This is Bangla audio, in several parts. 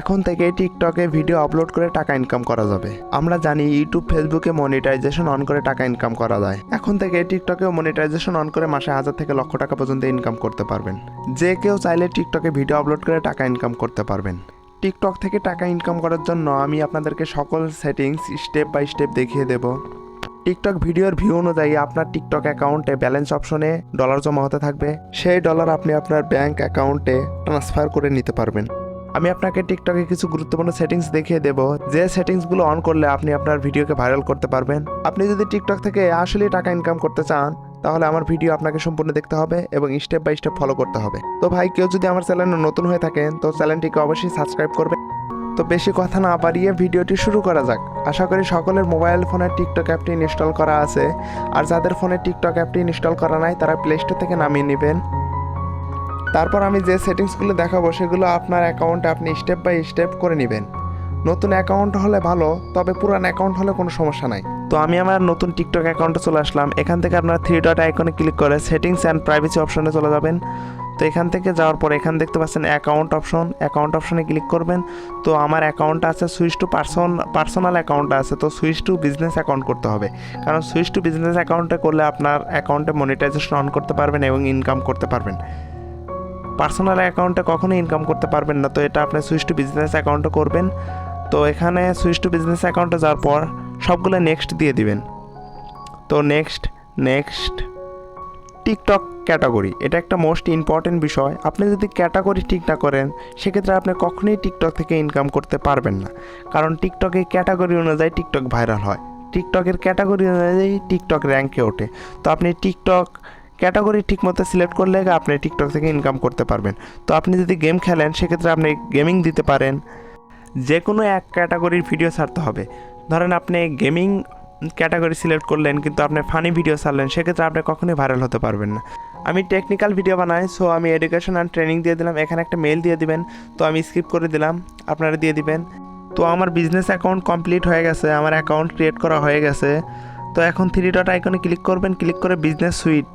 এখন থেকে টিকটকে ভিডিও আপলোড করে টাকা ইনকাম করা যাবে। আমরা জানি ইউটিউব ফেসবুকে মনিটাইজেশন অন করে টাকা ইনকাম করা যায়। এখন থেকে টিকটকেও মনিটাইজেশন অন করে মাসে হাজার থেকে লক্ষ টাকা পর্যন্ত ইনকাম করতে পারবেন। যে কেউ চাইলে টিকটকে ভিডিও আপলোড করে টাকা ইনকাম করতে পারবেন। টিকটক থেকে টাকা ইনকাম করার জন্য আমি আপনাদেরকে সকল সেটিংস স্টেপ বাই স্টেপ দেখিয়ে দেব। টিকটক ভিডিওর ভিউ অনুযায়ী আপনার টিকটক অ্যাকাউন্টে ব্যালেন্স অপশনে ডলার জমা হতে থাকবে। সেই ডলার আপনি আপনার ব্যাংক অ্যাকাউন্টে ট্রান্সফার করে নিতে পারবেন। আমি আপনাকে টিকটকে কিছু গুরুত্বপূর্ণ সেটিংস দেখিয়ে দেব। যে সেটিংসগুলো অন করলে আপনি আপনার ভিডিওকে ভাইরাল করতে পারবেন। আপনি যদি টিকটক থেকে আসলেই টাকা ইনকাম করতে চান, তাহলে আমার ভিডিও আপনাকে সম্পূর্ণ দেখতে হবে এবং স্টেপ বাই স্টেপ ফলো করতে হবে। তো ভাই, কেউ যদি আমার চ্যানেলে নতুন হয়ে থাকেন, তো চ্যানেলটিকে অবশ্যই সাবস্ক্রাইব করবেন। তো বেশি কথা না বাড়িয়ে ভিডিওটি শুরু করা যাক। আশা করি সকলের মোবাইল ফোনে টিকটক অ্যাপটি ইনস্টল করা আছে। আর যাদের ফোনে টিকটক অ্যাপটি ইনস্টল করা নাই, তারা প্লে স্টোর থেকে নামিয়ে নেবেন। তারপর আমি যে সেটিংসগুলো দেখাবো সেগুলো আপনার অ্যাকাউন্টে আপনি স্টেপ বাই স্টেপ করে নেবেন। নতুন অ্যাকাউন্ট হলে ভালো, তবে পুরান অ্যাকাউন্ট হলে কোনো সমস্যা নাই। তো আমি আমার নতুন টিকটক অ্যাকাউন্টে চলে আসলাম। এখান থেকে আপনার থ্রি ডট আইকনে ক্লিক করে সেটিংস অ্যান্ড প্রাইভেসি অপশনে চলে যাবেন। তো এখান থেকে যাওয়ার পর এখান দেখতে পাচ্ছেন অ্যাকাউন্ট অপশন অ্যাকাউন্ট অপশনে ক্লিক করবেন। তো আমার অ্যাকাউন্ট আছে switch to person personal account আছে। তো সুইচ টু বিজনেস অ্যাকাউন্ট করতে হবে। কারণ সুইচ টু বিজনেস অ্যাকাউন্টে করলে আপনার অ্যাকাউন্টে মনিটাইজেশন অন করতে পারবেন এবং ইনকাম করতে পারবেন। পার্সোনাল অ্যাকাউন্টে কখনোই ইনকাম করতে পারবেন না। তো এটা আপনি সুইচ টু বিজনেস অ্যাকাউন্টে করবেন। তো এখানে সুইচ টু বিজনেস অ্যাকাউন্টে যাওয়ার পর সবগুলো নেক্সট দিয়ে দিবেন। তো নেক্সট নেক্সট টিকটক ক্যাটাগরি এটা একটা মোস্ট ইম্পর্টেন্ট বিষয়। আপনি যদি ক্যাটাগরি ঠিক না করেন, সেক্ষেত্রে আপনি কখনোই টিকটক থেকে ইনকাম করতে পারবেন না। কারণ টিকটকে ক্যাটাগরি অনুযায়ী টিকটক ভাইরাল হয়। টিকটকের ক্যাটাগরি অনুযায়ী টিকটক র্যাঙ্কে ওঠে। তো আপনি টিকটক ক্যাটাগরি ঠিকমতো সিলেক্ট করলে আপনি টিকটক থেকে ইনকাম করতে পারবেন। তো আপনি যদি গেম খেলেন, সেক্ষেত্রে আপনি গেমিং দিতে পারেন। যে কোনো এক ক্যাটাগরির ভিডিও ছাড়তে হবে। ধরেন আপনি গেমিং ক্যাটাগরি সিলেক্ট করলেন, কিন্তু আপনি ফানি ভিডিও ছাড়লেন, সেক্ষেত্রে আপনি কখনোই ভাইরাল হতে পারবেন না। আমি টেকনিক্যাল ভিডিও বানাই সো আমি এডুকেশন অ্যান্ড ট্রেনিং দিয়ে দিলাম। এখানে একটা মেল দিয়ে দিবেন, তো আমি স্কিপ করে দিলাম। আপনারা দিয়ে দিবেন। তো আমার বিজনেস অ্যাকাউন্ট কমপ্লিট হয়ে গেছে, আমার অ্যাকাউন্ট ক্রিয়েট করা হয়ে গেছে। তো এখন থ্রি ডট আইকনে ক্লিক করবেন ক্লিক করে বিজনেস সুইট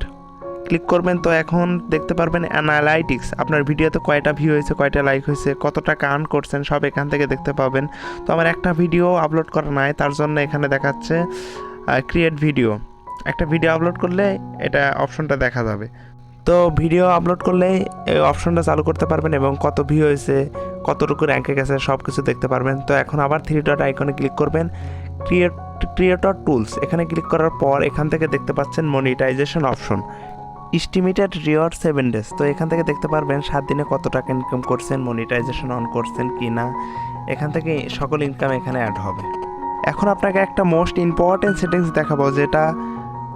ক্লিক করবেন, তো এখন দেখতে পারবেন অ্যানালাইটিক্স আপনার ভিডিওতে কয়টা ভিউ হয়েছে, কয়টা লাইক হয়েছে কত টাকা আর্ন করছেন, সব এখান থেকে দেখতে পাবেন। তো আমার একটা ভিডিও আপলোড করা নাই, তার জন্য এখানে দেখাচ্ছে ক্রিয়েট ভিডিও একটা ভিডিও আপলোড করলে এটা অপশনটা দেখা যাবে। তো ভিডিও আপলোড করলে এই অপশনটা চালু করতে পারবেন এবং কত ভিউ হয়েছে, কতটুকু র্যাঙ্কে গেছে সব কিছু দেখতে পারবেন। তো এখন আবার থ্রি ডট আইকনে ক্লিক করবেন। ক্রিয়েট ক্রিয়েটর টুলস এখানে ক্লিক করার পর এখান থেকে দেখতে পাচ্ছেন monetisation option estimated reward seven days তো এখান থেকে দেখতে পারবেন সাত দিনে কত টাকা ইনকাম করছেন মনিটাইজেশন অন করছেন কি না। এখান থেকে সকল ইনকাম এখানে অ্যাড হবে। এখন আপনাকে একটা মোস্ট ইম্পর্টেন্ট সেটিংস দেখাবো, যেটা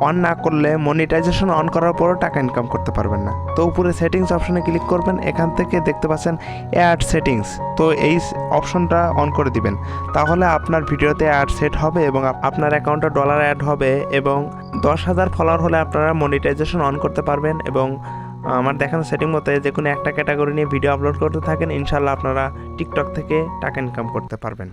অন না করলে মনিটাইজেশন অন করার পরও টাকা ইনকাম করতে পারবেন না। তো উপরে সেটিংস অপশনে ক্লিক করবেন, এখান থেকে দেখতে পাচ্ছেন অ্যাড সেটিংস তো এই অপশনটা অন করে দিবেন। তাহলে আপনার ভিডিওতে অ্যাড সেট হবে এবং আপনার অ্যাকাউন্টে ডলার অ্যাড হবে এবং দশ হাজার ফলোয়ার হলে আপনারা মনিটাইজেশন অন করতে পারবেন এবং আমার দেখানো সেটিং মতে যে কোনো একটা ক্যাটাগরি নিয়ে ভিডিও আপলোড করতে থাকেন ইনশাল্লাহ আপনারা টিকটক থেকে টাকা ইনকাম করতে পারবেন।